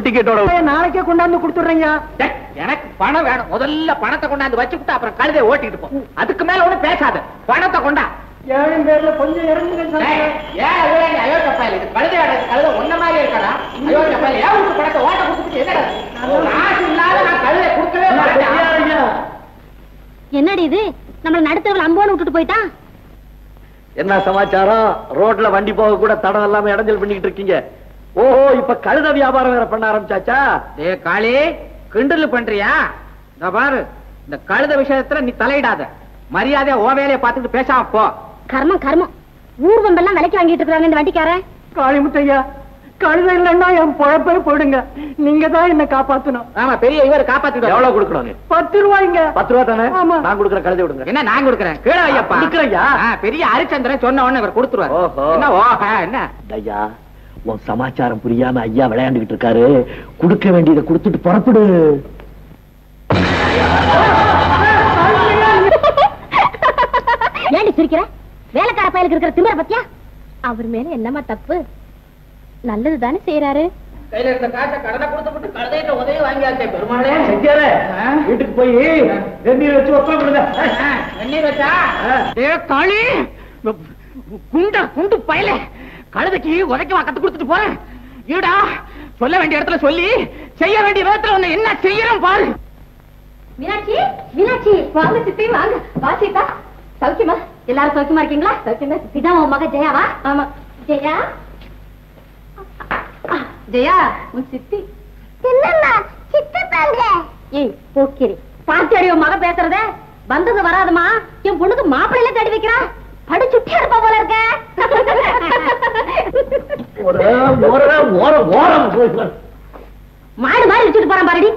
Full டிக்கெட்டோட நாளைக்கே கொண்டாந்து கொடுத்துடுறீங்க. டேய், எனக்கு பணம் வேணும். முதல்ல பணத்தை கொண்டாந்து வச்சுக்கிட்டு அப்புறம் கழுதை ஓட்டிட்டு போ. அதுக்கு மேல ஒண்ணும் பேசாத. பணத்தை கொண்டா. ஏழு பேர்ல கொஞ்சம் இறங்குங்க டேய், ஏன் அது ஏன் அயோக்கிய பயல் இது கழுதை ஆட- கழுதை ஒன்ன மாதிரி இருக்கடா? அயோக்கிய பயல் ஏன் உனக்கு பணத்தை ஓட்ட கொடுத்துட்டு என்னடா? இது? காசு இல்லாத நான் கழுதை கொடுக்கவே மாட்டேன். என்னடி இது? நம்மள நடுத்தவள் அம்போன்னு விட்டுட்டு போயிட்டான் என்ன சமாச்சாரம்? ரோட்ல வண்டி போக கூட தடம் இல்லாம இடைஞ்சல் பண்ணிக்கிட்டு இருக்கீங்க. ஓஹோ இப்ப கழுத வியாபாரம் வேற பண்ண ஆரம்பிச்சாச்சா? டேய் காளி கிண்டல் பண்றியா? இந்த பாரு இந்த கழுத விஷயத்துல நீ தலையிடாத. மரியாதையா ஓ வேலையை பார்த்துட்டு பேசாம போ. கர்மம் கர்மம். ஊர்வம்பெல்லாம் விலைக்கு வாங்கிட்டு இருக்காங்க இந்த வண்டிக்காரன். காளிமுத்தையா கழுதை இல்லைன்னா என் பொழப்பே போயிடுங்க. நீங்க தான் என்ன காப்பாத்தணும். ஆமா பெரிய இவர் காப்பாத்திட்டு எவ்வளவு கொடுக்கணும்? பத்து ரூபாய்ங்க. பத்து ரூபா தானே? ஆமா. நான் கொடுக்குற கழுதை விடுங்க என்ன நான் கொடுக்குறேன்? கீழே ஐயப்பா கொடுக்குறேன்யா. ஆ, பெரிய ஹரிச்சந்திரன் சொன்ன உடனே இவர் கொடுத்துருவாரு. ஓஹோ. என்ன ஓஹா என்ன? ஐயா உன் சமாச்சாரம் புரியாம ஐயா விளையாண்டுகிட்டு இருக்காரு. கொடுக்க வேண்டியதை கொடுத்துட்டு புறப்படு. ஏண்டி சிரிக்கிற? வேலைக்கார பயலுக்கு இருக்கிற திமிர பத்தியா? அவர் மேல என்னமா தப்பு? நல்லது தானே செய்யறாரு கையில இருந்த காசை கடனை கொடுத்துட்டு கழுதைட்ட உதவி வாங்கியாச்சே பெருமாளே. செஞ்சாரே? வீட்டுக்கு போய் வெந்நீர் வச்சு வெந்நீர் வச்சா? காளி. குண்ட குண்டு பயலே. கழுதைக்கு உதைக்க கத்து கொடுத்துட்டு போறேன். ஈடா சொல்ல வேண்டிய இடத்துல சொல்லி செய்ய வேண்டிய விதத்துல உன்னை என்ன செய்யறோம் பாரு. மீனாட்சி மீனாட்சி வாங்க சித்தி வாங்க. வா சீதா. சௌக்கியமா? எல்லாரும் சௌக்கியமா இருக்கீங்களா? சௌக்கியமா? இதான் உன் மக ஜெயாவா ஆமா. ஜெயா? ஜெயா உன் சித்தி. இல்லம்மா சித்தி பாங்க ஏய் போக்கிரி. பாத்தியாடி உன் மக பேசுறத? வந்தது வராதுமா? என் பொண்ணுக்கு மாப்பிள்ளையில தேடி வைக்கிறா? படிச்சுட்டே இருப்பா போல இருக்க. மாடு மாதிரி வச்சுட்டு போறான் பாருடி.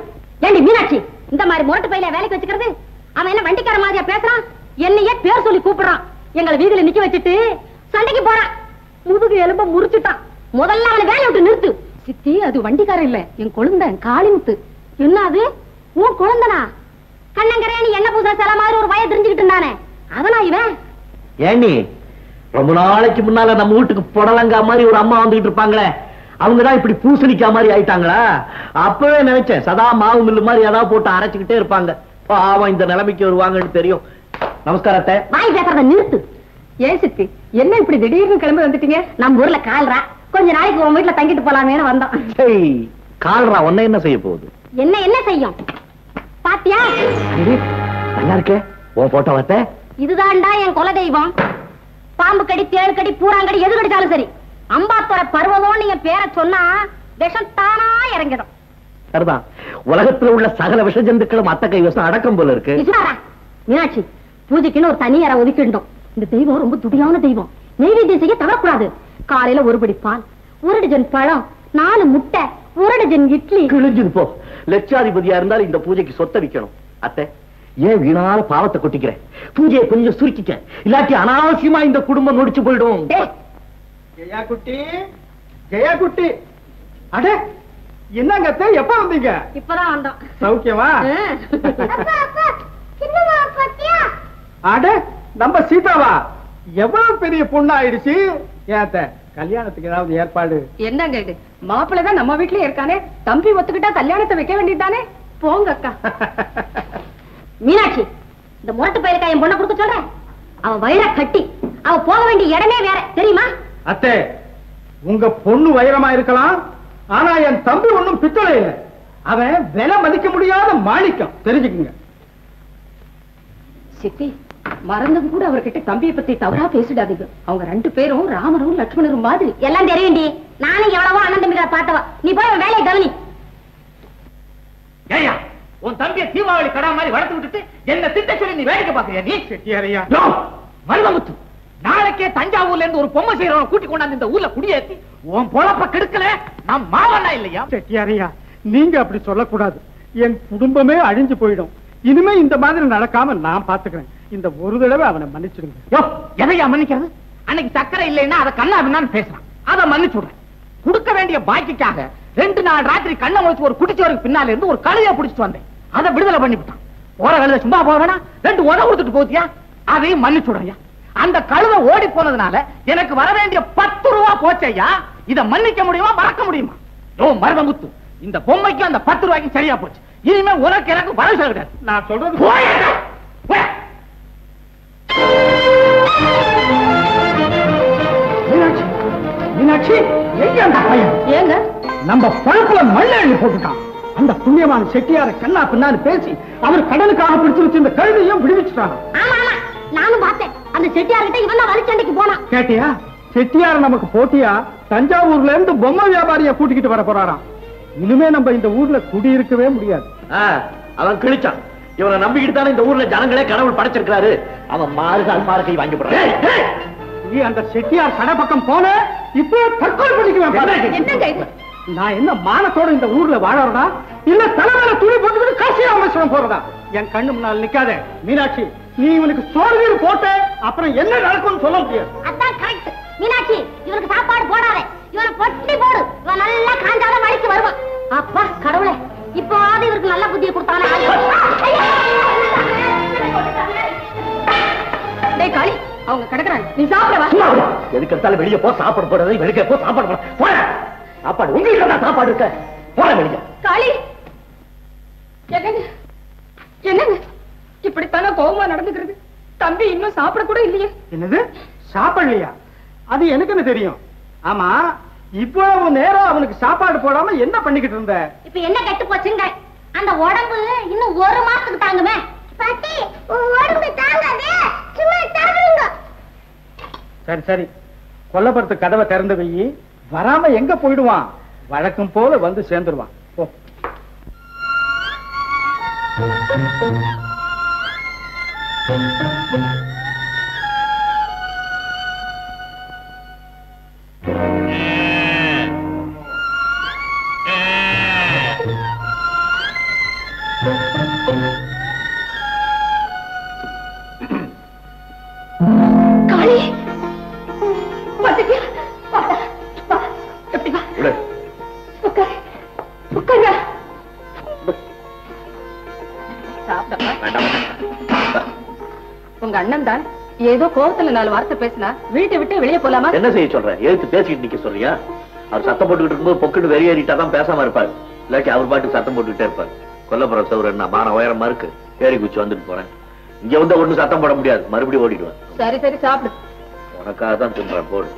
ஏண்டி மீனாட்சி இந்த மாதிரி முரட்டு பையில வேலைக்கு வச்சுக்கிறது அவன் என்ன வண்டிக்கார மாதிரியா பேசுறான்? என்னையே பேர் சொல்லி கூப்பிடுறான். எங்களை வீதியில நிக்க வச்சுட்டு சண்டைக்கு போறான். முதுகு எலும்ப முறிச்சுட்டான். முதல்ல அவனை வேலையை விட்டு நிறுத்து. சித்தி அது வண்டிக்காரன் இல்ல. என் குழந்தை காளிமுத்து என்ன அது? உன் குழந்தனா? கண்ணங்கரையா நீ என்ன பூசா சில மாதிரி ஒரு வய தெரிஞ்சுக்கிட்டு இருந்தானே. அதனா இவன்? ஏண்டி? ரொம்ப நாளைக்கு முன்னால நம்ம வீட்டுக்கு புடலங்கா மாதிரி ஒரு அம்மா வந்துகிட்டு இருப்பாங்களே அவங்கதான் இப்படி பூசணிக்கா மாதிரி ஆயிட்டாங்களா? அப்பவே நினைச்சேன் சதா மாவு மில்லு மாதிரி ஏதாவது போட்டு அரைச்சுக்கிட்டே இருப்பாங்க. பாவம் இந்த நிலைமைக்கு வருவாங்கன்னு தெரியும். நமஸ்காரத்தை வாய் பேசுறத நிறுத்து. ஏன் சித்தி என்ன இப்படி திடீர்னு கிளம்பி வந்துட்டீங்க? நம்ம ஊர்ல கால்ரா கொஞ்ச நாளைக்கு உன் வீட்டுல தங்கிட்டு போலாமேன்னு வந்தோம். கால்ரா உன்னை என்ன செய்ய போகுது? என்ன என்ன செய்யும்? பாத்தியா? நல்லா இருக்கே. உன் போட்டோ வத்த இதுதான்டா என் குல தெய்வம் பாம்பு கடி தேள் கடி பூராங்கடி எது கடிச்சாலும் சரி. அம்பாத்தோட பருவமும் நீங்க பேரை சொன்னா விஷம் தானா இறங்கிடும். சரிதான் உலகத்துல உள்ள சகல விஷ ஜந்துக்களும் அத்த கை விஷம் அடக்கம் போல இருக்கு. மீனாட்சி பூஜைக்குன்னு ஒரு தனி அறை ஒதுக்கிடணும் இந்த தெய்வம் ரொம்ப துடியான தெய்வம். நெய்வேத்தியம் செய்ய தவறக்கூடாது. காலையில ஒரு படி பால் ஒரு டஜன் பழம் நாலு முட்டை ஒரு டஜன் இட்லி. கிழிஞ்சது போ. லட்சாதிபதியா இருந்தாலும் இந்த பூஜைக்கு சொத்தை விக்கணும். அத்தை. ஏன் வீணான பாவத்தை கொட்டிக்கிறேன்? பூஜையை கொஞ்சம் சுருக்கிக்க இல்லாட்டி அனாவசியமா இந்த குடும்பம் நொடிச்சு போயிடும். ஜெயா குட்டி ஜெயா குட்டி. அட என்னங்க அத்தை, எப்ப வந்தீங்க? இப்பதான் வந்தோம். சௌக்கியமா. அட நம்ம சீதாவா? எவ்வளவு பெரிய பொண்ணு ஆயிடுச்சு ஏத்த கல்யாணத்துக்கு ஏதாவது ஏற்பாடு? என்னங்க இது? மாப்பிள்ளை தான் நம்ம வீட்லயே இருக்கானே? தம்பி ஒத்துக்கிட்டா கல்யாணத்தை வைக்க வேண்டியதுதானே? போங்க அக்கா மீனாட்சி இந்த முரட்டு பயிர்க்கா என் பொண்ணை கொடுக்க சொல்றேன். அவ வயிற கட்டி அவ போக வேண்டிய இடமே வேற தெரியுமா? அத்தை உங்க பொண்ணு வைரமா இருக்கலாம் ஆனா என் தம்பி ஒண்ணும் பித்தளை இல்லை. அவன் விலை மதிக்க முடியாத மாணிக்கம். தெரிஞ்சுக்குங்க. சித்தி மறந்தும் கூட அவர்கிட்ட தம்பியை பத்தி தவறா பேசிடாதீங்க. அவங்க ரெண்டு பேரும் ராமரும் லட்சுமணரும் மாதிரி. எல்லாம் தெரியும்டி. நானும் எவ்வளவோ அண்ணன் தம்பிகளை பார்த்தவ. நீ போய் வேலையை கவனி. ஏயா உன் தம்பியை தீபாவளி கடா மாதிரி வளர்த்து விட்டுட்டு என்ன திட்ட சொல்லி நீ வேடிக்கை பாக்குறியா நீ? செட்டியாரையா. மருதமுத்து நாளைக்கே தஞ்சாவூர்ல இருந்து ஒரு பொம்மை செய்யறவன் கூட்டி கொண்டாந்து இந்த ஊர்ல குடியேத்தி. உன் பொழப்ப கெடுக்கல நான் மாவனா இல்லையா? செட்டியாரையா நீங்க அப்படி சொல்லக்கூடாது. என் குடும்பமே அழிஞ்சு போயிடும். இனிமே இந்த மாதிரி நடக்காம நான் பாத்துக்கிறேன். இந்த ஒரு தடவை அவனை மன்னிச்சிடுங்க. யோ எதையா மன்னிக்கிறது? அன்னைக்கு சக்கரை இல்லைன்னா அதை கண்ணா பின்னான்னு பேசுறான். அதை மன்னிச்சு விடுறேன் கொடுக்க வேண்டிய பாக்கிக்காக ரெண்டு நாள் ராத்திரி கண்ணை முழிச்சு ஒரு குடிச்சவருக்கு பின்னால இருந்து ஒரு கழுதைய பிடிச்சிட்டு வந்தேன். அதை விடுதலை பண்ணி விட்டான். போற கழுதை சும்மா போக வேணாம். ரெண்டு உத கொடுத்துட்டு போத்தியா? அதையும் மன்னிச்சு விடுறியா அந்த கழுதை ஓடி போனதுனால எனக்கு வர வேண்டிய பத்து ரூபா போச்சையா இதை மன்னிக்க முடியுமா மறக்க முடியுமா? யோ மருதமுத்து இந்த பொம்மைக்கு அந்த பத்து ரூபாய்க்கு சரியா போச்சு. இனிமே உனக்கு எனக்கு செலவு கிடையாது. நான் சொல்றது. மீனாட்சி மீனாட்சி எங்க அந்த பையன்? ஏங்க? நம்ம பழப்புல மண்ண எழுதி போட்டுட்டான். அந்த புண்ணியமான செட்டியார கண்ணா பின்னான்னு பேசி அவர் கடனுக்காக பிடிச்சு வச்சிருந்த கழுதையும் ஆமா நானும் பார்த்தேன். அந்த செட்டியார்கிட்ட இவன் வலுச்சண்டைக்கு போனான். கேட்டியா? செட்டியார் நமக்கு போட்டியா? தஞ்சாவூர்ல இருந்து பொம்மை வியாபாரிய கூட்டிக்கிட்டு வர போறாராம். இனிமே நம்ம இந்த ஊர்ல குடியிருக்கவே முடியாது. அவன் கிழிச்சான். இவனை நம்பிக்கிட்டு தானே இந்த ஊர்ல ஜனங்களே கடவுள் படைச்சிருக்காரு அவன் மாறுகால் மாறுகை வாங்கி போடுறான். நீ அந்த செட்டியார் கடை பக்கம் போன இப்போ தற்கொலை பண்ணிக்குவேன் பாரு. என்னங்க இது? நான் என்ன மானத்தோட இந்த ஊர்ல வாழறதா இல்ல தலைமையில துணி போட்டுக்கிட்டு காசி ராமேஸ்வரம் போறதா என் கண்ணு முன்னால் நிக்காத. மீனாட்சி நீ இவனுக்கு சோறு போட்ட அப்புறம் என்ன நடக்கும்னு சொல்ல முடியாது. அதான் கரெக்ட் மீனாட்சி இவனுக்கு சாப்பாடு போடாத. இவனை பொட்டி போடு. இவன் நல்லா காஞ்சாலும் வழிக்கு வருவான். அப்பா கடவுளே இப்போவாது இவருக்கு நல்ல புத்தியை கொடுத்தானே? டேய் காளி அவங்க கிடக்குறாங்க. நீ சாப்பிட வா எதுக்கு எடுத்தாலும் வெளியே போ சாப்பாடு போடுறது வெளியே போ சாப்பாடு போட போட சாப்பாடு. உங்களுக்கு தான் சாப்பாடு இருக்க? போட வெளியே. காளி! என்னங்க என்னங்க இப்படித்தானே கோவமா நடந்துக்கிறது? தம்பி இன்னும் சாப்பிட கூட இல்லையே. என்னது? சாப்பிடலையா? அது எனக்கு என்ன தெரியும். ஆமா இவ்வளவு நேரம் அவனுக்கு சாப்பாடு போடாம என்ன பண்ணிக்கிட்டு இருந்த? இப்ப என்ன கெட்டு போச்சுங்க? அந்த உடம்பு இன்னும் ஒரு மாசத்துக்கு தாங்குமே. பாட்டி உடம்பு தாங்காதே. சும்மா சாப்பிடுங்க சரி சரி. கொல்லப்புறத்து கதவை திறந்து வை. வராம எங்க போயிடுவான்? வழக்கம் போல வந்து சேர்ந்துருவான். போ. உங்க அண்ணன் தான் ஏதோ கோவத்துல நாலு வார்த்தை பேசினா வீட்டை விட்டு வெளியே போலாமா? என்ன செய்ய சொல்ற? எதுக்கு பேசிக்கிட்டு நிக்க சொல்றியா? அவர் சத்தம் போட்டுக்கிட்டு இருக்கும்போது பொக்குன்னு வெளியேறிட்டா தான் பேசாம இருப்பாரு. இல்லாட்டி அவர் பாட்டுக்கு சத்தம் போட்டுக்கிட்டே இருப்பாரு. கொல்லப்புறம் சவுர் என்ன மான உயரமா இருக்கு ஏறி குச்சி வந்துட்டு போறேன். இங்க வந்து ஒண்ணு சத்தம் போட முடியாது. மறுபடியும் ஓடிடுவேன் சரி சரி சாப்பிடு. உனக்காக தான் தின்றேன் போடு.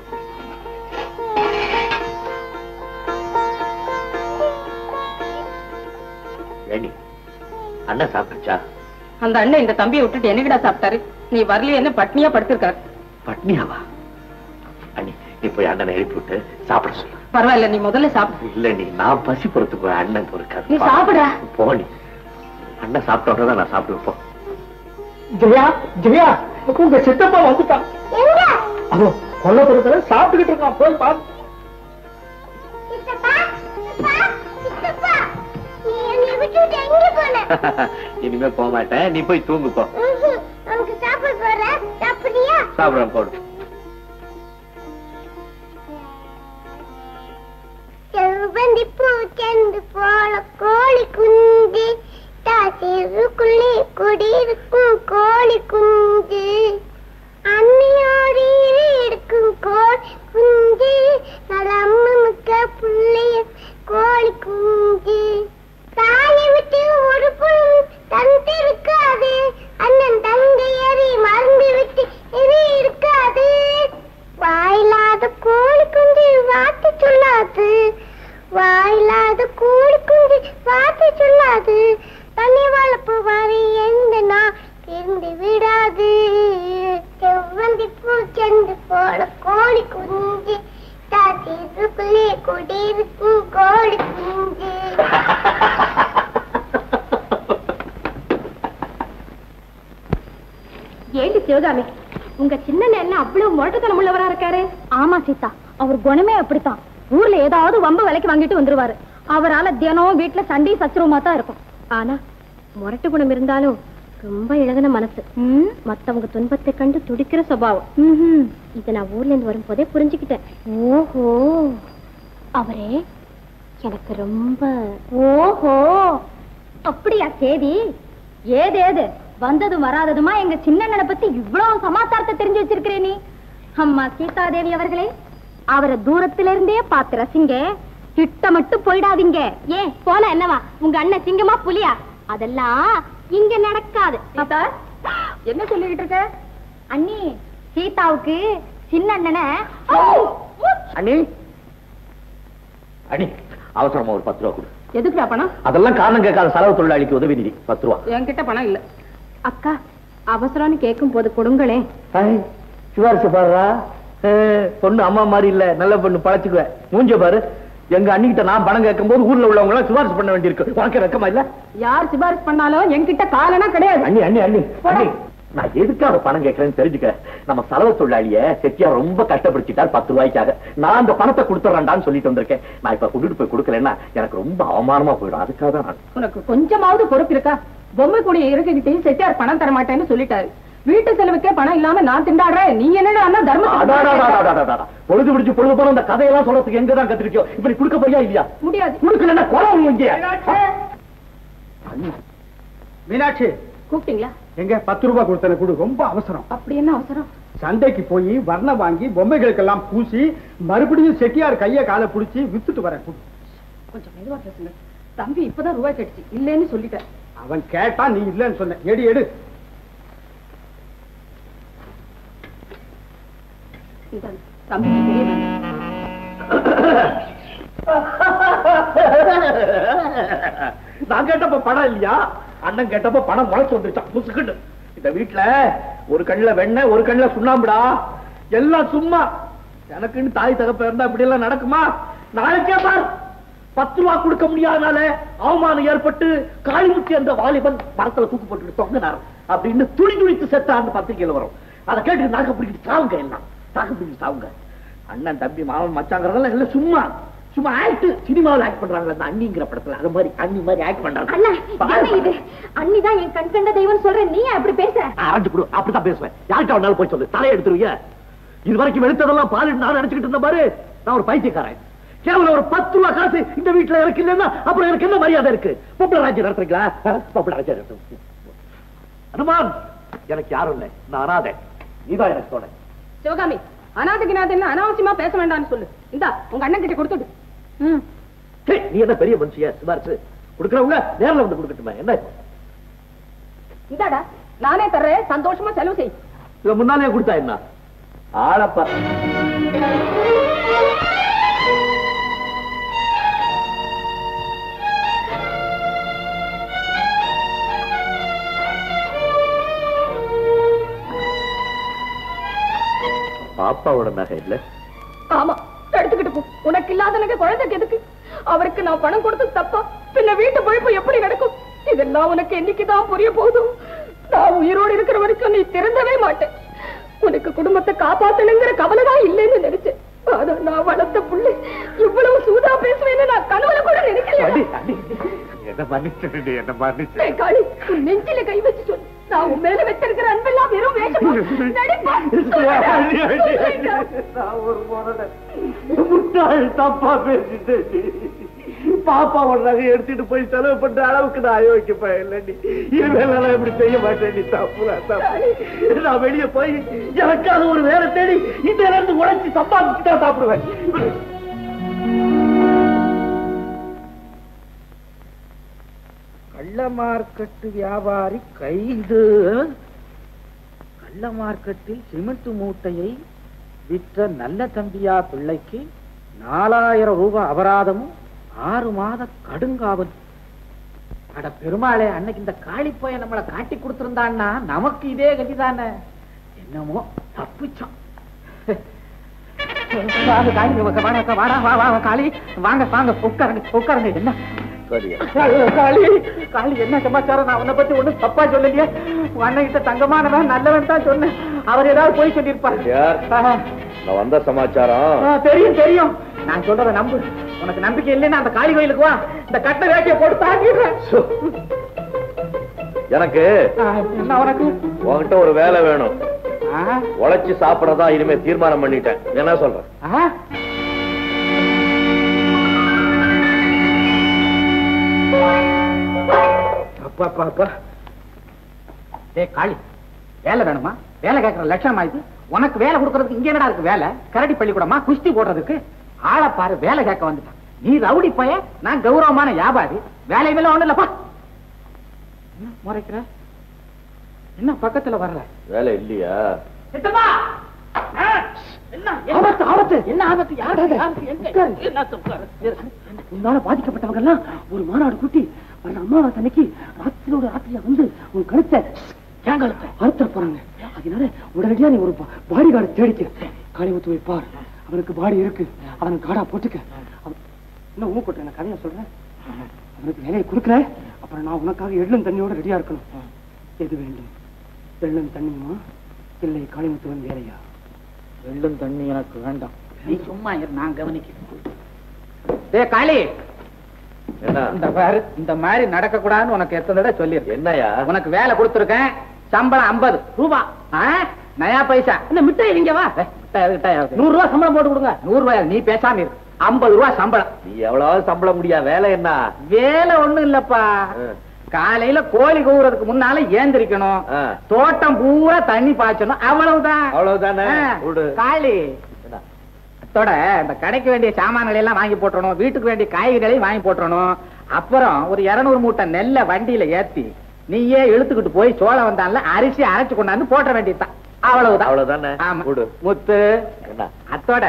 அண்ணன் சாப்பிட்டுச்சா? அந்த அண்ணன் இந்த தம்பியை விட்டுட்டு என்னகிடா சாப்பிட்டாரு? நீ வரலையே என்ன பட்னியா படுத்திருக்காரு பட்னியாவா? அண்ணி நீ போய் அண்ணனை எழுப்பி விட்டு சாப்பிட சொல்லு. பரவாயில்ல நீ முதல்ல சாப்பிடு இல்ல நீ நான் பசி பொறுத்துக்கு அண்ணன் பொறுக்காது நீ சாப்பிடுடா. போடி அண்ணன் சாப்பிட்ட உடனே நான் சாப்பிடுவேன் போ. ஜெயா ஜெயா உங்க சித்தப்பா வந்துட்டான். அதோ கொல்லப்புறத்துல சாப்பிட்டுக்கிட்டு இருக்கான். போய் பாரு. சித்தப்பா சித்தப்பா சித்தப்பா. நீ என்னை விட்டுட்டு எங்க போன? இனிமே போக மாட்டேன். நீ போய் தூங்கு போ. நமக்கு சாப்பிட போற சாப்பிடுறியா? சாப்பிடுறேன் போடு. செவ்வந்தி பூ செண்டு போல கோழி குடியிருக்கும் குஞ்சு. ஏண்டி சிவகாமி உங்க சின்ன என்ன அவ்வளவு முரட்டுத்தனம் உள்ளவரா இருக்காரு? ஆமா சீதா அவர் குணமே அப்படித்தான். ஊர்ல ஏதாவது வம்ப விலைக்கு வாங்கிட்டு வந்துருவாரு. அவரால தினம் வீட்டுல சண்டை சச்சுரவுமா தான் இருக்கும். ஆனா முரட்டு குணம் இருந்தாலும் ரொம்ப இழகுன மனசு. மத்தவங்க துன்பத்தை கண்டு துடிக்கிற சுபாவம். இத நான் ஊர்ல இருந்து வரும்போதே புரிஞ்சுக்கிட்டேன். ஓஹோ. அவரே எனக்கு ரொம்ப ஓஹோ அப்படியா சேதி ஏது ஏது வந்ததும் வராததுமா? எங்க சின்ன பத்தி இவ்வளவு சமாச்சாரத்தை தெரிஞ்சு வச்சிருக்கிறே நீ. அம்மா சீதாதேவி அவர்களே அவரை தூரத்தில இருந்தே பார்த்து ரசிங்க. கிட்ட மட்டும் போயிடாதீங்க. ஏன் போன என்னவா? உங்க அண்ணன் சிங்கமா புலியா? அதெல்லாம் இங்க நடக்காது. என்ன சொல்லிக்கிட்டு இருக்க? அண்ணி சீதாவுக்கு சின்ன அண்ணனை அண்ணி அண்ணி அவசரமா ஒரு பத்து ரூபா கொடு. எதுக்குடா பணம்? அதெல்லாம் காரணம் கேட்காத செலவு தொழிலாளிக்கு உதவி நிதி பத்து ரூபா. என்கிட்ட பணம் இல்ல. அக்கா அவசரம்னு கேட்கும் போது கொடுங்களே சிவாரிசு பாருடா. ஏ, பொண்ணு அம்மா மாதிரி இல்ல நல்ல பொண்ணு பழச்சுக்குவேன் மூஞ்ச பாரு. எங்க அண்ணிக்கிட்ட நான் பணம் கேட்கும் போது ஊர்ல உள்ளவங்க எல்லாம் சிபாரிசு பண்ண வேண்டியிருக்கு. உனக்கு வெக்கமா இல்ல? யார் சிபாரிசு பண்ணாலும் என்கிட்ட காலனா கிடையாது. அண்ணி அண்ணி அண்ணி அண்ணி. நான் எதுக்காக பணம் கேட்கறேன்னு தெரிஞ்சுக்க. நம்ம செலவு தொழிலாளிய செட்டியா ரொம்ப கஷ்டப்படுத்திட்டார் பத்து ரூபாய்க்காக. நான் அந்த பணத்தை கொடுத்துறேன்டான்னு சொல்லிட்டு வந்திருக்கேன். நான் இப்ப கொண்டுட்டு போய் கொடுக்கலன்னா எனக்கு ரொம்ப அவமானமா போயிடும். அதுக்காக தான் நான் உனக்கு கொஞ்சமாவது பொறுப்பு இருக்கா? பொம்மை கூடிய இருக்கிட்டே செட்டியார் பணம் தர மாட்டேன்னு சொல்லிட்டாரு. வீட்டு செலவுக்கே பணம் இல்லாம நான் திண்டாடுறேன் நீ என்னடா அண்ணா தர்ம அடாடாடாடாடாடா. பொழுது பிடிச்சு பொழுது போன இந்த கதையெல்லாம் சொல்றதுக்கு எங்க தான் கத்திருக்கியோ இப்ப நீ கொடுக்க போறியா இல்லையா? முடியாது. கொடுக்கலன்னா கொலை இங்க. மீனாட்சி. கூப்பிட்டீங்களா? எங்க? பத்து ரூபாய் கொடுத்தன கொடு. ரொம்ப அவசரம். அப்படி என்ன அவசரம்? சந்தைக்கு போய் வர்ணம் வாங்கி பொம்மைகளுக்கெல்லாம் பூசி மறுபடியும் செட்டியார் கைய காலை புடிச்சு வித்துட்டு வரேன். கொஞ்சம் மெதுவா பேசுங்க. தம்பி இப்பதான் ரூபாய் கிடைச்சு இல்லைன்னு சொல்லிட்டேன். அவன் கேட்டா நீ இல்லைன்னு சொன்ன. எடு எடு. தம்பி. நான் கேட்டப்ப பணம் இல்லையா? அண்ணன் கேட்டப்ப பணம் முளைச்சு வந்துருச்சான் முசுக்குண்டு இந்த வீட்டுல ஒரு கண்ணுல வெண்ணெய் ஒரு கண்ணுல சுண்ணாம்புடா. எல்லாம் சும்மா. எனக்குன்னு தாய் தகப்ப இருந்தா இப்படி எல்லாம் நடக்குமா? நாளைக்கே பார். பத்து ரூபா கொடுக்க முடியாதனால அவமானம் ஏற்பட்டு காளிமுத்தி அந்த வாலிபன் மரத்துல தூக்கு போட்டு தொங்கினார். அப்படின்னு துணி துணித்து செத்தான்னு பத்திரிகையில வரும். அதை கேட்டு நாக்க பிடிக்கிட்டு சாவுங்க எல்லாம். நாக்க பிடிக்கிட்டு சாவுங்க. அண்ணன் தம்பி மாமன் மச்சாங்கிறதெல்லாம் எல்லாம் சும்மா. சும்மா ஆக்ட் சினிமாவில் ஆக்ட் பண்றாங்க அந்த அண்ணிங்கிற படத்துல அது மாதிரி அண்ணி மாதிரி ஆக்ட் அண்ணா பண்றாங்க இது அண்ணிதான் என் கண் கண்ட தெய்வம் சொல்றேன். நீ அப்படி பேசுற? கொடு அப்படித்தான் பேசுவேன். யார்கிட்ட வேணாலும் போய் சொல்லு. தலையை எடுத்துருவீங்க இது வரைக்கும் எடுத்ததெல்லாம் நான் நினைச்சுக்கிட்டு இருந்த பாரு. நான் ஒரு பைத்தியக்காரன். கேவலம் ஒரு பத்து ரூபா காசு இந்த வீட்டுல இருக்கு இல்லைன்னா அப்புறம் எனக்கு என்ன மரியாதை இருக்கு? பொம்பளை ராஜ்யம் நடத்துறீங்களா? பொம்பளை ராஜ்யம் அனுமான் எனக்கு யாரும் இல்லை. நான் அனாதை. நீதான் எனக்கு தோணை சிவகாமி அனாதைக்கு நாதன் அனாவசியமா பேச வேண்டாம்னு சொல்லு. இந்தா உங்க அண்ணன் கிட்ட சீ, நீ என்ன பெரிய மனுஷியா? சிபாரிசு கொடுக்கறவங்க நேர்ல வந்து கொடுக்கட்டுமே. என்ன? இந்தாடா நானே தர்றேன். சந்தோஷமா செலவு செய். இவன் முன்னாலே கொடுத்தா என்ன? ஆளப்பா பாப்பாவோட நகை இல்ல? ஆமா எடுத்துக்கிட்டு போ. உனக்கு இல்லாத எனக்கு குழந்தைக்கு எதுக்கு? அவருக்கு நான் பணம் கொடுத்து தப்பா? பின்ன வீட்டு பொழைப்பு எப்படி நடக்கும்? இதெல்லாம் உனக்கு என்னைக்குதான் புரிய போதும் நான் உயிரோடு இருக்கிற வரைக்கும் நீ திறந்தவே மாட்டேன். உனக்கு குடும்பத்தை காப்பாத்தணுங்கிற கவலைதான் இல்லைன்னு நினைச்சேன். ஆனா நான் வளர்த்த புள்ளை இவ்வளவு சூதா பேசுவேன்னு நான் கனவுல கூட நினைக்கல நெஞ்சில கை வச்சு சொல்லு நான் உன் மேல வச்சிருக்கிற அன்பெல்லாம் வெறும் வேஷமா? நடிப்பா? முட்டாள் தப்பா பேசிட்டேன். பாப்பாவோட நகை எடுத்துட்டு போய் செலவு பண்ற அளவுக்கு நான் அயோக்கிப்பேன் இல்லடி. இவெல்லாம் இப்படி செய்ய மாட்டேன் நீ தப்பு. தப்பு நான் வெளியே போய் எனக்காக ஒரு வேலை தேடி இந்த இருந்து உழைச்சி சம்பாதிச்சு தான் சாப்பிடுவேன். கள்ள மார்க்கெட்டு வியாபாரி கைது. கள்ள மார்க்கெட்டில் சிமெண்ட் மூட்டையை விற்ற நல்ல தம்பியா பிள்ளைக்கு நாலாயிரம் ரூபாய் அபராதமும் ஆறு மாத கடுங்காவல். அட பெருமாளே அன்னைக்கு இந்த காளிப்போய நம்மளை காட்டி கொடுத்திருந்தான்னா நமக்கு இதே கதிதானே? என்னமோ தப்பிச்சோம். காளி வாங்க, வாங்க, உட்காருங்க உட்காருங்க என்ன? காளி என்ன சமாச்சாரம்? நான் உன்னை பத்தி ஒண்ணும் தப்பா சொல்லலையே. உங்க அண்ணன் கிட்ட தங்கமானவன் நல்லவன் தான் சொன்னேன். அவர் ஏதாவது போய் சொல்லியிருப்பாரு. நான் வந்த சமாச்சாரம். தெரியும் தெரியும். நான் சொல்றத நம்பு. உனக்கு நம்பிக்கை இல்லைன்னா அந்த காளி கோயிலுக்கு வா. இந்த கட்ட வேட்டியை போட்டு தாக்கிடுறேன். எனக்கு ஆ, என்ன உனக்கு? உன்கிட்ட ஒரு வேலை வேணும். உழைச்சு சாப்பிடறதா இனிமே தீர்மானம் பண்ணிட்டேன். என்ன சொல்றேன்? அப்பா அப்பா அப்பா. ஏய் காளி வேலை வேணுமா? வேலை கேட்கற லட்சணமா இது? உனக்கு வேலை கொடுக்கறதுக்கு இங்க என்னடா இருக்கு வேலை? கரடி பள்ளிக்கூடமா? குஸ்தி போடுறதுக்கு? ஆளை பாரு வேலை கேட்க வந்துட்டான். நீ ரவுடி பைய நான் கௌரவமான வியாபாரி. வேலை வேலை ஒண்ணு இல்லப்பா என்ன முறைக்கிற? என்ன பக்கத்துல வர்ற வேலை இல்லையா? சித்தப்பா! ஆபத்து ஆபத்து. என்ன ஆபத்து. உன்னால பாதிக்கப்பட்டவங்க எல்லாம் ஒரு மாநாடு கூட்டி வர அமாவாசை அன்னைக்கு ராத்திரியோட ராத்திரியா வந்து உன் கழுத்தை அறுத்துற போறாங்க. அதனால உடனடியா நீ ஒரு பாடி கார்டு தேடிக்க. காளி ஊத்து வைப்பார் அவனுக்கு பாடி இருக்கு. அவனுக்கு காடா போட்டுக்க. அவன்- என்ன ஊ கொட்ட நான் கதையை சொல்றேன் அவனுக்கு வேலையை கொடுக்குற. அப்புறம் நான் உனக்காக எள்ளும் தண்ணியோட ரெடியா இருக்கணும். எது வேண்டும்? எள்ளும் தண்ணியுமா? இல்லை காளிமுத்துவன் வேலையா? வெள்ளும் தண்ணி எனக்கு வேண்டாம். நீ சும்மா இரு நான் கவனிக்கிறேன். டேய் காளி! இந்த பாரு இந்த மாதிரி நடக்க கூடாதுன்னு உனக்கு எத்தனை தடவை சொல்லிருக்கேன் என்னயா உனக்கு வேலை கொடுத்துருக்கேன் சம்பளம் 50 ரூபா? நயா பைசா. இந்த மிட்டாய் இங்க வா? நூறு ரூபாய் சம்பளம் போட்டு கொடுங்க. நூறு ரூபாய் நீ பேசாம ஐம்பது ரூபாய் சம்பளம். நீ எவ்வளவு சம்பளம் முடியா? வேலை என்ன? வேலை ஒண்ணும் இல்லப்பா. காலையில கோழி கூவுறதுக்கு முன்னால ஏந்திரிக்கணும். தோட்டம் பூரா தண்ணி பாய்ச்சணும். அவ்வளவுதான். அவ்வளவுதானே? காளி? அத்தோட இந்த கடைக்கு வேண்டிய சாமான்களை எல்லாம் வாங்கி போட்டுறணும். வீட்டுக்கு வேண்டிய காய்கறிகளையும் வாங்கி போட்டுறணும். அப்புறம் ஒரு இருநூறு மூட்டை நெல்லை வண்டியில ஏத்தி நீயே இழுத்துக்கிட்டு போய் சோளம் வந்தால அரிசி அரைச்சு கொண்டாந்து போட்ட வேண்டியதுதான். அவ்வளவுதான். அவ்வளவுதானே? முத்து அத்தோட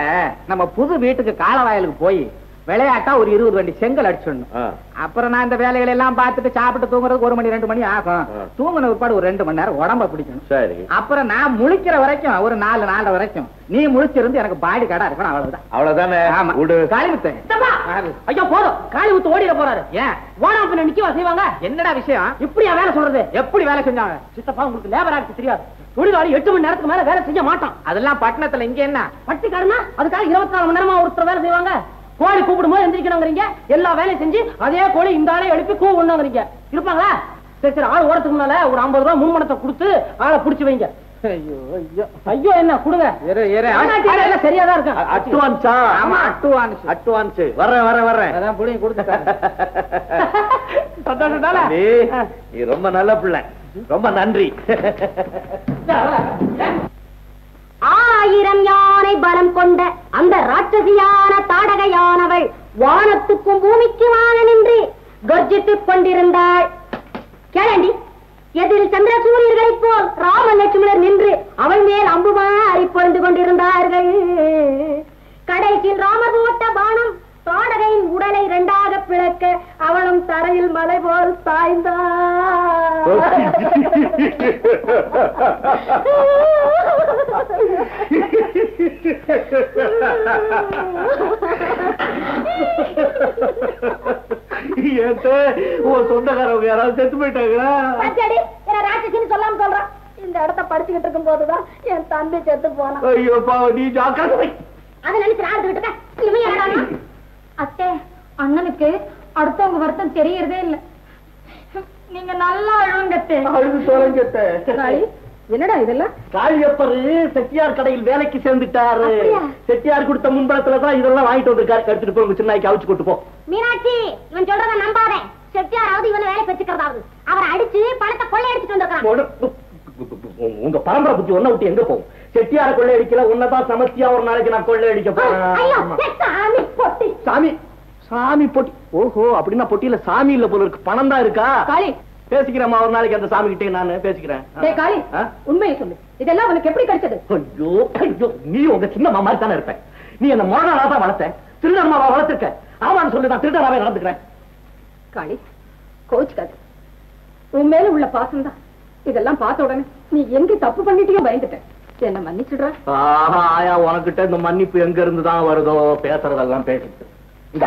நம்ம புது வீட்டுக்கு காலவாயலுக்கு போய் விளையாட்டா ஒரு இருபது வண்டி செங்கல் அடிச்சிடணும். அப்புறம் நான் இந்த வேலைகளை எல்லாம் பார்த்துட்டு சாப்பிட்டு தூங்குறதுக்கு ஒரு மணி ரெண்டு மணி ஆகும். தூங்குன பிற்பாடு ஒரு ரெண்டு மணி நேரம் உடம்ப பிடிக்கணும். சரி. அப்புறம் நான் முழிக்கிற வரைக்கும் ஒரு நாலு நாலு வரைக்கும் நீ முழிச்சிருந்து எனக்கு பாடி கடை இருக்கணும் அவ்வளவுதான். அவ்வளவுதானே? ஆமா. காளிமுத்து சித்தப்பா! ஐயோ போதும். காளி ஊத்து ஓடிட போறாரு. ஏன்? ஓனா பின்ன நிக்கவா செய்வாங்க. என்னடா விஷயம்? இப்படியா வேலை சொல்றது? எப்படி வேலை செஞ்சாங்க? சித்தப்பா உங்களுக்கு லேபர் ஆக்ட் தெரியாது. தொழிலாளி எட்டு மணி நேரத்துக்கு மேல வேலை செய்ய மாட்டான். அதெல்லாம் பட்டணத்துல இங்க என்ன? பட்டிக்காரனா அதுக்காக இருபத்தி நாலு மணி நேரமா ஒருத்தர் வேலை செய்வாங்க. கோழி கூப்பிடும் போது எந்திரிக்கணுங்கிறீங்க. எல்லா வேலையும் செஞ்சு அதே கோழி இந்த ஆளே எழுப்பி கூப்பிடணுங்கிறீங்க இருப்பாங்களா? சரி சரி ஆள் ஓரத்துக்கு முன்னால ஒரு ஐம்பது ரூபாய் முன்மணத்தை கொடுத்து ஆளை புடிச்சு வைங்க. ஐயோ என்ன கொடுங்க. சரியாதான் இருக்கும் அட்வான்ஸா? ஆமா. Advance advance. வர்றேன் வர்றேன் வர்றேன். அதான் புடிங்க கொடுத்துட்டேன் நீ ரொம்ப நல்ல பிள்ளை. ரொம்ப நன்றி. ஆயிரம் யானை பலம் கொண்ட அந்த ராட்சசியான தாடகையானவள் வானத்துக்கும் பூமிக்குமான நின்று கர்ஜித்துக் கொண்டிருந்தாள். கேளண்டி எதில் சந்திர சூரியர்களைப் போல் ராம லட்சுமணர் நின்று அவள் மேல் அம்புமாறி பொழிந்து கொண்டிருந்தார்கள். கடைசியில் ராமர் போட்ட பானம் தாடகையின் உடலை இரண்டாக பிளக்க அவளும் தரையில் மலை போல் உன் சொந்தக்காரவங்க யாராவது செத்து போயிட்டாங்களா? ராட்சசின்னு சொல்லாம சொல்றான் இந்த இடத்த படிச்சுக்கிட்டு இருக்கும் போதுதான் என் தம்பி செத்து போனான். ஐயோ பாவம் நீ ஜாக்கிரதை அதை நினைச்சு என்னடா அத்தை அண்ணனுக்கு அடுத்தவங்க வருத்தம் தெரியறதே இல்ல. நீங்க நல்லா அழுங்கத்தே அழுது என்னடா இதெல்லாம்? காளியப்பரு செட்டியார் கடையில் வேலைக்கு சேர்ந்துட்டாரு? செட்டியார் கொடுத்த முன்பளத்துல தான் இதெல்லாம் வாங்கிட்டு வந்திருக்காரு. எடுத்துட்டு போய் உங்க சின்ன நாய்க்கு அவிச்சு கொண்டு போ. மீனாட்சி இவன் சொல்றத நம்பாதே. செட்டியாராவது இவனை வேலை வச்சுக்கிறதாவது அவரை அடிச்சு பணத்தை கொள்ளை அடிச்சுட்டு வந்திருக்கான் உங்க பரம்பரை புத்தி ஒன்ன விட்டு எங்க போகும்? செட்டியார கொள்ளை அடிக்கல உன்னதான் சமஸ்தியா ஒரு நாளைக்கு நான் கொள்ளை அடிக்க போறேன். ஏ சாமி பொட்டி. சாமி சாமி பொட்டி. ஓஹோ அப்படின்னா பொட்டியில சாமி இல்ல போல இருக்கு. பணம் தான் இருக்கா? காளி பேசிக்கிறேம்மா ஒரு நாளைக்கு அந்த சாமி கிட்டே நான் பேசிக்கிறேன். காளி? உண்மையை சொல்லு. இதெல்லாம் உனக்கு எப்படி கிடைச்சது? ஐயோ ஐயோ நீ உங்க சின்ன மாமா தானே இருப்ப. நீ என்ன மோகனாலா தான் வளர்த்த. திருடர்மாவா வளர்த்திருக்க. ஆமான்னு சொல்லி நான் திருடராவே நடந்துக்கிறேன். காளி கோச்சுக்காது உன் மேல உள்ள பாசம் தான். இதெல்லாம் பார்த்த உடனே நீ எங்க தப்பு பண்ணிட்டியோ பயந்துட்ட. என்ன மன்னிச்சுடுற? ஆஹா ஆயா உனக்கிட்ட இந்த மன்னிப்பு எங்க இருந்து தான் வருதோ? பேசுறதெல்லாம் பேசிட்டு இந்த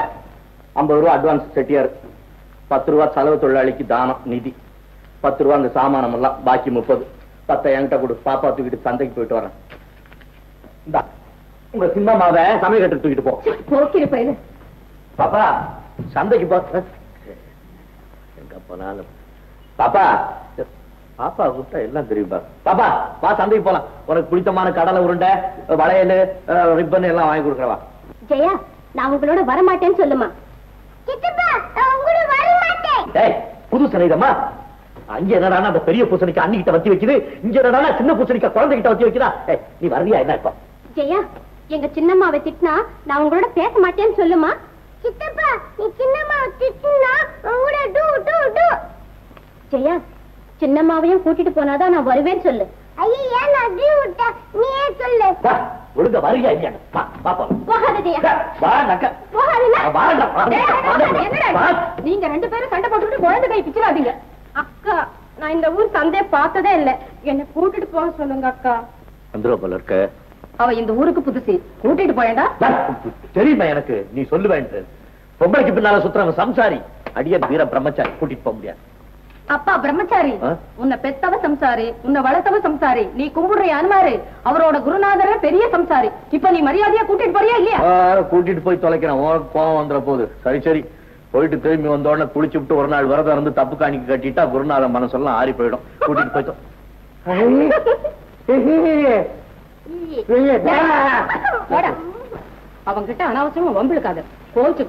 ஐம்பது ரூபா அட்வான்ஸ் செட்டியார். பத்து ரூபா செலவு தொழிலாளிக்கு தானம் நிதி. பத்து ரூபா அந்த சாமானம் எல்லாம் பாக்கி முப்பது. பத்தை என்கிட்ட கொடு பாப்பா தூக்கிட்டு சந்தைக்கு போயிட்டு வரேன். இந்தா உங்க சின்னம்மாவை சமய கட்டு தூக்கிட்டு போ. போக்கிற பையனு. பாப்பா சந்தைக்கு போ. எங்க போனாலும். பாப்பா. பாப்பா கூப்பிட்டா எல்லாம் தெரியும். பாப்பா வா சந்தைக்கு போலாம். உனக்கு பிடித்தமான கடலை உருண்டை வளையல் ரிப்பன் எல்லாம் வாங்கி கொடுக்குறவா. ஜெயா நான் உங்களோட வரமாட்டேன்னு சொல்லுமா. டேய் புது சனைதம்மா அங்க என்னடா அந்த பெரிய பூசணிக்கா அன்னிக்கிட்ட வச்சு வைக்குது? இங்க என்னடா சின்ன பூசணிக்கா குழந்தைகிட்ட வச்சு வைக்கிறா ஏய் நீ வரலையா என்ன இப்ப? ஜெயா எங்க சின்னம்மாவை திட்டினா நான் உங்களோட பேச மாட்டேன்னு சொல்லுமா? சித்தப்பா நீ சின்னம்மா திட்டுனா உங்களோட டு டு டு. ஜெயா சின்னம்மாவையும் கூட்டிட்டு போனாதான் நான் வருவேன்னு சொல்லு. ஐயா நான் டி விட்ட நீயே சொல்லு. ஒழுங்கா வருக இல்லையா? போலாம். போகாத ஜெயா. வா, நக்க. போகாதீங்க. வா? நீங்க ரெண்டு பேரும் சண்டை போட்டுட்டு குழந்தை கை பிச்சிடாதீங்க அக்கா நான் இந்த ஊர் சந்தைய பார்த்ததே இல்ல. என்ன கூட்டிட்டு போக சொல்லுங்க அக்கா. வந்துருவா போல இருக்க. அவ இந்த ஊருக்கு புதுசு. கூட்டிட்டு போயேண்டா. தெரியுமா எனக்கு? நீ சொல்லுவேன் பொம்பளைக்கு பின்னால சுத்துறவன் சம்சாரி. அடியன் வீர பிரம்மச்சாரி. கூட்டிட்டு போக முடியாது. அப்பா பிரம்மச்சாரி? உன்னை பெத்தவ சம்சாரி உன்னை வளர்த்தவ சம்சாரி நீ கும்பிடுற அனுமாரு அவரோட குருநாதரே பெரிய சம்சாரி இப்ப நீ மரியாதையா கூட்டிட்டு போறியா இல்லையா கூட்டிட்டு போய் தொலைக்கிறேன் உனக்கு கோவம் வந்துட போகுது சரி சரி போயிட்டு திரும்பி வந்த உடனே குளிச்சு விட்டு ஒரு நாள் விரதம் இருந்து தப்பு காணிக்கு கட்டிட்டா குருநாதன் மனசெல்லாம் ஆறி போயிடும் கூட்டிட்டு போயிட்டோம் போடா. அவன்கிட்ட அனாவசியமா வம்பிழுக்காத கோவிச்சுக்கோ